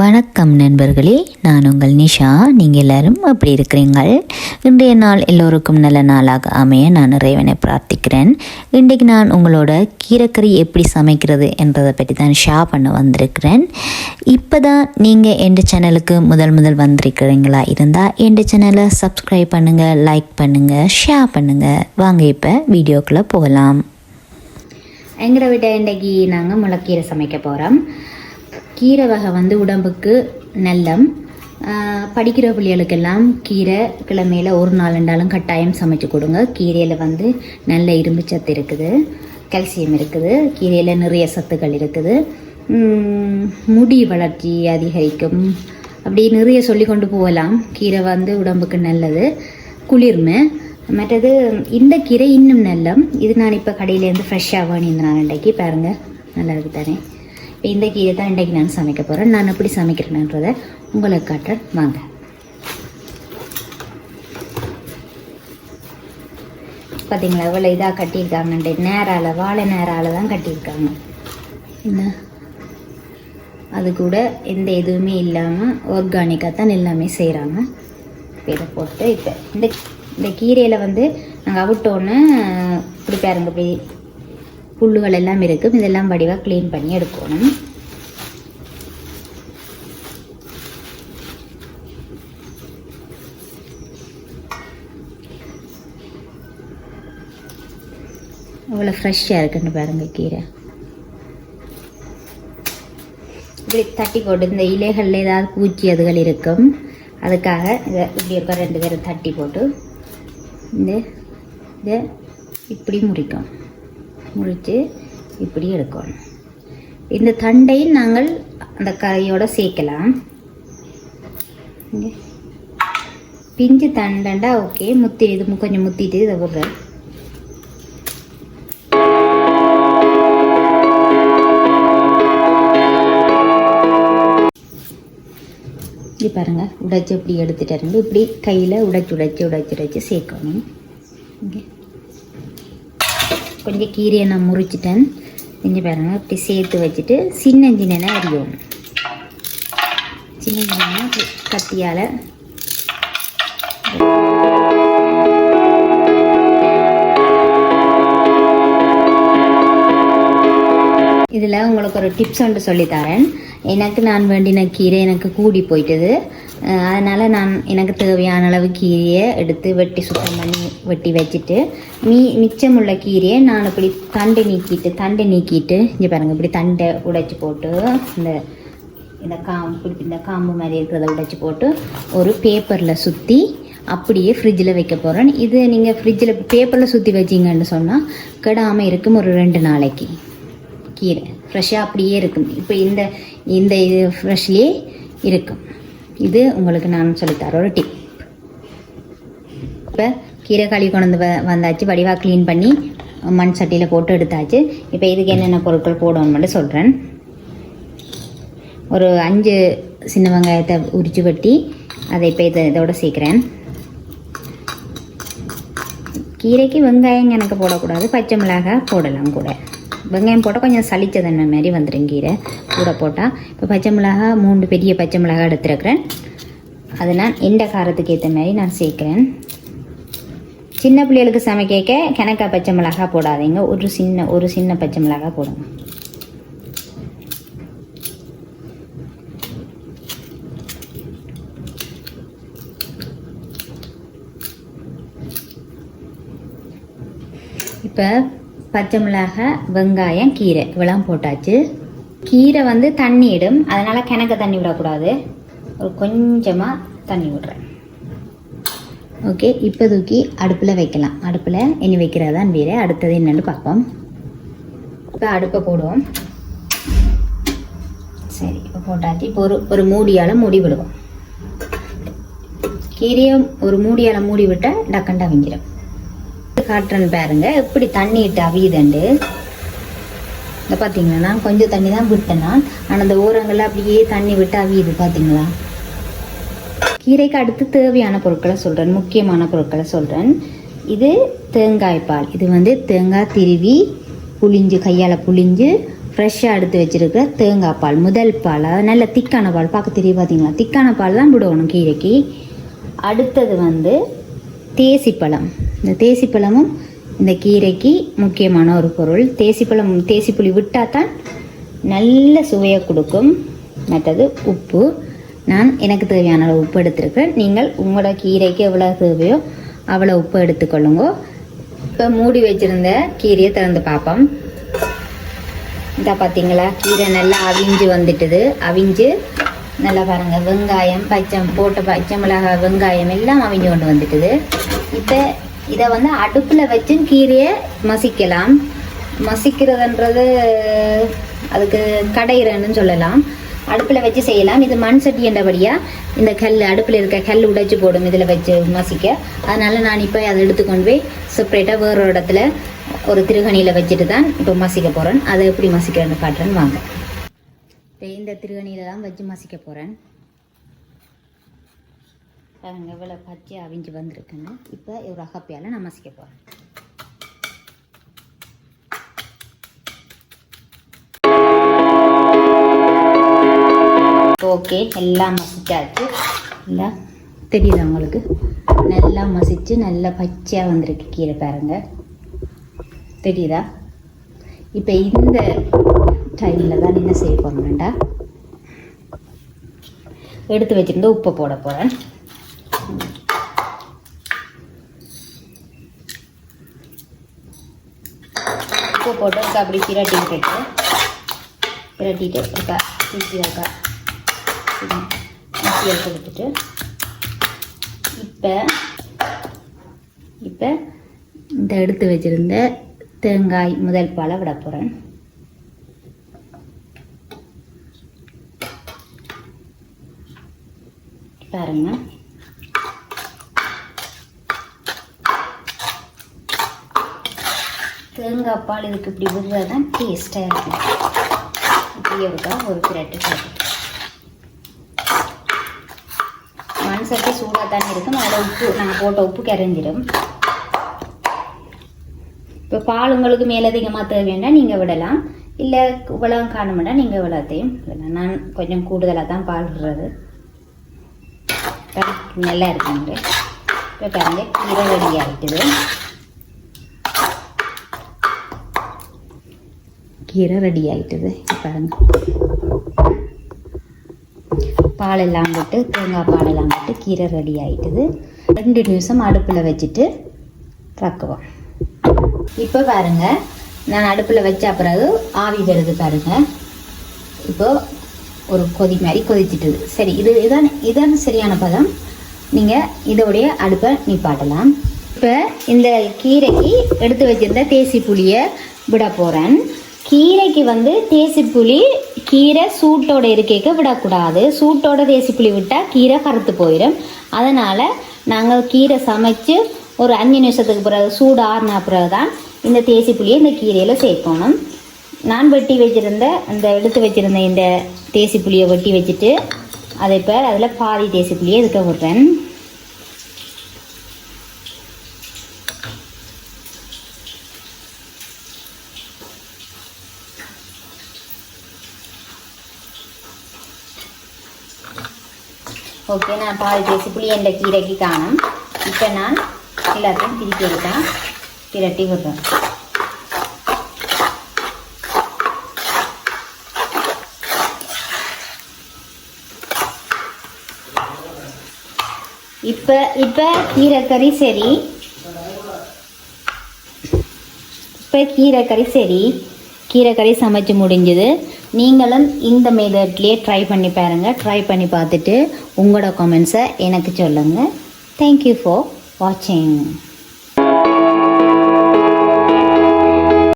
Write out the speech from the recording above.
வணக்கம் நண்பர்களே நான் உங்கள் நிஷா. நீங்கள் எல்லாரும் அப்படி இருக்கிறீங்கள் இன்றைய நாள் எல்லோருக்கும் நல்ல நாளாக அமைய நான் இறைவனை பிரார்த்திக்கிறேன். இன்றைக்கு நான் உங்களோட கீரைக்கறி எப்படி சமைக்கிறது என்றதை பற்றி தான் ஷேர் பண்ண வந்திருக்கிறேன். இப்போ தான் நீங்கள் எந்த சேனலுக்கு முதல் முதல் வந்திருக்கிறீங்களா இருந்தால் எந்த சேனலை சப்ஸ்கிரைப் பண்ணுங்கள் லைக் பண்ணுங்கள் ஷேர் பண்ணுங்கள் வாங்க இப்போ வீடியோக்குள்ளே போகலாம். எங்களை விட இன்றைக்கி நாங்கள் முளைக்கீரை சமைக்க போகிறோம் கீரை வகை வந்து உடம்புக்கு நல்லம். படிக்கிற பிள்ளைகளுக்கெல்லாம் கீரை கிழமையில் ஒரு நாள் ரெண்டாலும் கட்டாயம் சமைச்சு கொடுங்க. கீரையில் வந்து நல்ல இரும்பு சத்து இருக்குது கால்சியம் இருக்குது கீரையில் நிறைய சத்துக்கள் இருக்குது. முடி வளர்ச்சி அதிகரிக்கும். அப்படி நிறைய சொல்லி கொண்டு போகலாம். கீரை வந்து உடம்புக்கு நல்லது. குளிர்மை. மற்றது இந்த கீரை இன்னும் நல்லம். இது நான் இப்போ கடையிலேருந்து ஃப்ரெஷ்ஷாக வாங்கியிருந்தேன். இன்றைக்கு பாருங்கள் நல்லா இருக்கு தானே? இப்போ இந்த கீரை தான் இன்றைக்கு நான் சமைக்க போகிறேன் நான் எப்படி சமைக்கிறேன்றதை உங்களுக்கு காட்டுறேன். வாங்க. பார்த்தீங்களா இவ்வளோ இதாக கட்டியிருக்காங்கன்ட்டு நேரால் வாழை நேரால் தான் கட்டியிருக்காங்க. என்ன? அது கூட எந்த எதுவுமே இல்லாமல் ஆர்கானிக்காக தான் எல்லாமே செய்கிறாங்க இப்போ இதை போட்டு இப்போ இந்த இந்த கீரையில் வந்து நாங்கள் அவிட்டோன்னு இப்படி பாருங்க இப்படி புல்லுகள் எல்லாம் இருக்கும். இதெல்லாம் வடிவாக க்ளீன் பண்ணி எடுக்கணும். அவ்வளோ ஃப்ரெஷ்ஷாக இருக்குன்னு பாருங்கள் கீரை. இப்படி தட்டி போட்டு இந்த இலைகளில் ஏதாவது பூச்சி அதுகள் இருக்கும். அதுக்காக இதை இப்படி இருக்க ரெண்டு பேரும் தட்டி போட்டு இந்த இதை இப்படி முறிக்கும். முடித்து இப்படி எடுக்கணும். இந்த தண்டை நாங்கள் அந்த கரையோடு சேர்க்கலாம். பிஞ்சு தண்டண்டா ஓகே முத்தி இது கொஞ்சம் முத்திட்டு இதை விடுறேன் இப்படி பாருங்க உடைச்சு இப்படி எடுத்துட்டு இருந்து இப்படி கையில் உடைச்சு உடைச்சு உடைச்சு உடைச்சு சேர்க்கணும். இங்கே. கொஞ்சம் கீரையை நான் முறிச்சிட்டேன். இங்கே பாருங்கள் இப்படி சேர்த்து வச்சுட்டு சின்ன சின்ன அரியும் சின்ன சின்ன கத்தியால். இதில் உங்களுக்கு ஒரு டிப்ஸ் ஒன்று சொல்லித்தரேன் எனக்கு நான் வேண்டின கீரை எனக்கு கூடி போயிட்டது. அதனால் நான் எனக்கு தேவையான அளவு கீரையை எடுத்து வெட்டி சுத்தம் பண்ணி வெட்டி வச்சுட்டு மீ மிச்சமுள்ள கீரையை நான் இப்படி தண்டை நீக்கிட்டு தண்டை நீக்கிட்டு இங்கே பாருங்கள் இப்படி தண்டை உடைச்சி போட்டு இந்த இந்த காம்பு இப்படி இந்த காம்பு மாதிரி இருக்கிறத உடைச்சி போட்டு ஒரு பேப்பரில் சுற்றி அப்படியே ஃப்ரிட்ஜில் வைக்க போகிறேன் இது நீங்கள் ஃப்ரிட்ஜில் பேப்பரில் சுற்றி வச்சிங்கன்னு சொன்னால் கெடாமல் இருக்கும் ஒரு ரெண்டு நாளைக்கு. கீரை ஃப்ரெஷ்ஷாக அப்படியே இருக்கும். இப்போ இந்த இந்த இது ஃப்ரெஷ்லேயே இருக்கும். இது உங்களுக்கு நான் சொல்லித்தர ஒரு டிப் இப்போ கீரை களி கொண்டு வந்து வ- வந்தாச்சு வடிவாக க்ளீன் பண்ணி மண் சட்டியில் போட்டு எடுத்தாச்சு. இப்போ இதுக்கு என்னென்ன பொருட்கள் போடணும்னு மட்டும் சொல்கிறேன் ஒரு அஞ்சு சின்ன வெங்காயத்தை உரிச்சு வெட்டி அதை இப்போ இதை இதோட சேர்க்குறேன். கீரைக்கு வெங்காயம் எனக்கு போடக்கூடாது பச்சை மிளகாய் போடலாம் கூட. வெங்காயம் போட்டால் கொஞ்சம் சளிச்சதன்மை மாதிரி வந்துடும் கீரை. கூட போட்டால் இப்போ பச்சை மிளகா மூன்று பெரிய பச்சை மிளகா எடுத்துருக்கிறேன். அது நான் எந்த காரத்துக்கு ஏற்ற மாதிரி நான் சேர்க்குறேன். சின்ன பிள்ளைகளுக்கு சமைக்க கிணக்கா பச்சை மிளகா போடாதீங்க. ஒரு சின்ன ஒரு சின்ன பச்சை மிளகா போடுங்க. இப்போ பச்சை மிளகாய் வெங்காயம் கீரை. இவ்வளோ போட்டாச்சு. கீரை வந்து தண்ணி இடும். அதனால் கிணக்க தண்ணி விடக்கூடாது. ஒரு கொஞ்சமாக தண்ணி விடுறேன். ஓகே இப்போ தூக்கி அடுப்பில் வைக்கலாம். அடுப்பில் இனி வைக்கிறதான் வேறு அடுத்தது என்னென்னு பார்ப்போம். இப்போ அடுப்பை போடுவோம். சரி இப்போ போட்டாச்சு. இப்போ ஒரு ஒரு மூடியால் மூடி விடுவோம். கீரையை ஒரு மூடியால் மூடி விட்டால் டக்கண்டாக வெஞ்சிடும் காட்டுறேன்னு பாருங்க. எப்படி தண்ணி இட்டு அவியுதுண்டு. இந்த பார்த்தீங்களா நான் கொஞ்சம் தண்ணி தான் விட்டேன் நான். ஆனால் அந்த ஓரங்களில் அப்படியே தண்ணி விட்டு அவியுது பார்த்தீங்களா கீரைக்கு அடுத்து தேவையான பொருட்களை சொல்கிறேன் முக்கியமான பொருட்களை சொல்கிறேன் இது தேங்காய் பால். இது வந்து தேங்காய் திருவி புளிஞ்சு கையால் புளிஞ்சு ஃப்ரெஷ்ஷாக எடுத்து வச்சுருக்கிற தேங்காய் பால். முதல் பால். அதாவது நல்ல திக்கான பால். பார்க்க தெரியும் பார்த்தீங்களா திக்கான பால் தான் விடணும் கீரைக்கு. அடுத்தது வந்து தேசிப்பழம். இந்த தேசிப்பழமும் இந்த கீரைக்கு முக்கியமான ஒரு பொருள். தேசிப்பழம் தேசிப்புளி விட்டால் தான் நல்ல சுவையை கொடுக்கும். மற்றது உப்பு. நான் எனக்கு தேவையான அளவு உப்பு எடுத்திருக்கேன் நீங்கள் உங்களோட கீரைக்கு எவ்வளோ தேவையோ அவ்வளோ உப்பு எடுத்துக்கொள்ளுங்க. இப்போ மூடி வச்சுருந்த கீரையை திறந்து பார்ப்போம். இந்த பார்த்தீங்களா கீரை நல்லா அவிஞ்சு வந்துட்டுது. அவிஞ்சு நல்லா பாருங்கள் வெங்காயம் பச்சை போட்ட பச்சை மிளகாய் வெங்காயம் எல்லாம் அவிஞ்சு கொண்டு வந்துட்டுது. இப்போ இதை வந்து அடுப்பில் வச்சு கீரையை மசிக்கலாம். மசிக்கிறதுன்றது அதுக்கு கடையிறன்னு சொல்லலாம். அடுப்பில் வச்சு செய்யலாம். இது மண் சட்டி என்றபடியாக இந்த கல் அடுப்பில் இருக்க கல் உடைச்சு போடும் இதில் வச்சு மசிக்க. அதனால் நான் இப்போ அதை எடுத்துக்கொண்டு போய் செப்பரேட்டாக வேறு ஒரு இடத்துல ஒரு திருகணியில் வச்சுட்டு தான் இப்போ மசிக்க போகிறேன் அதை எப்படி மசிக்கிறேன்னு காட்டுறேன்னு வாங்க. இப்போ இந்த திருகணியில தான் வச்சு மசிக்க போகிறேன் பாருங்க இவ்வளோ பச்சையாக அவிஞ்சு வந்திருக்குன்னு இப்போ ஒரு அகப்பையால் நான் மசிக்க போகிறேன் ஓகே எல்லாம் மசிச்சாச்சு. நல்லா தெரியுதா உங்களுக்கு? நல்லா மசிச்சு நல்லா பச்சையாக வந்திருக்கு கீரை பாருங்க. தெரியுதா? இப்போ இந்த டைமில் தான் என்ன செய்ய போகிறேன்டா எடுத்து வச்சுருந்து உப்பை போட போகிறேன் உப்பு போட்டு அப்படி பிரட்டி விட்டுட்டு பிரட்டிட்டு இருக்கா திருப்பி இருக்கா மிக்சியில் கொடுத்துட்டு இப்போ இப்போ இந்த எடுத்து வச்சுருந்த தேங்காய் முதல் பாலை விட போகிறேன் பாருங்கள் தேங்காய் பால் இதுக்கு இப்படி விடுறது தான் டேஸ்ட்டாக இருக்கும் இப்படி இருக்கா ஒரு பிரட்டு மண் சட்டி சூடாக தானே இருக்கும். அதில் உப்பு நான் போட்ட உப்பு கரைஞ்சிடும் இப்போ பால் உங்களுக்கு மேலதிகமாக தேவைன்னா நீங்கள் விடலாம். இல்லை இவ்வளவு காணுமெண்டா நீங்கள் இவ்வளோத்தையும் விடலாம் நான் கொஞ்சம் கூடுதலாக தான் பால் விடுறது. நல்லா இருக்குங்க இப்போ பாருங்க கீரை ரெடி ஆகிட்டுது கீரை ரெடி ஆகிட்டுது பாருங்க. பாலெல்லாம் விட்டு தேங்காய் பாலெல்லாம் விட்டு கீரை ரெடி ஆகிட்டுது ரெண்டு நிமிஷம் அடுப்பில் வச்சுட்டு ரக்குவோம் இப்போ பாருங்க நான் அடுப்பில் வச்ச பிறகு ஆவி வருது பாருங்க. இப்போ ஒரு கொதி மாதிரி கொதிச்சிட்டுது. சரி இது இதான் இதான் சரியான பதம். நீங்கள் இதோடைய அடுப்பை நிப்பாட்டலாம். இப்போ இந்த கீரைக்கு எடுத்து வச்சிருந்த தேசி புளியை விட போகிறேன் கீரைக்கு வந்து தேசி புளி கீரை சூட்டோட இருக்கைக்கு விடக்கூடாது. சூட்டோட தேசி புளி விட்டால் கீரை கருத்து போயிடும் அதனால் நாங்கள் கீரை சமைச்சு ஒரு அஞ்சு நிமிஷத்துக்கு பிறகு சூடு ஆறுனா பிறகு தான் இந்த தேசி புளியை இந்த கீரையில் சேர்க்கணும். நான் வெட்டி வச்சுருந்த அந்த எடுத்து வச்சிருந்த இந்த தேசி புளியை வெட்டி வச்சுட்டு அதை இப்போ அதில் பாதி தேசி புளியை விடுறேன் விட்றேன். ஓகே நான் பாதி தேசி புளி கீரைக்கு காணும். இப்போ நான் எல்லாத்தையும் திருப்பி எடுத்தேன் பிரட்டி விடுறேன். இப்போ இப்போ கீரைக்கறி சரி இப்போ கீரைக்கறி சரி கீரைக்கறி சமைச்சு முடிஞ்சது. நீங்களும் இந்த மெதட்லேயே ட்ரை பண்ணி பாருங்கள் ட்ரை பண்ணி பார்த்துட்டு உங்களோட கமெண்ட்ஸை எனக்கு சொல்லுங்கள் தேங்க்யூ ஃபார் வாட்சிங்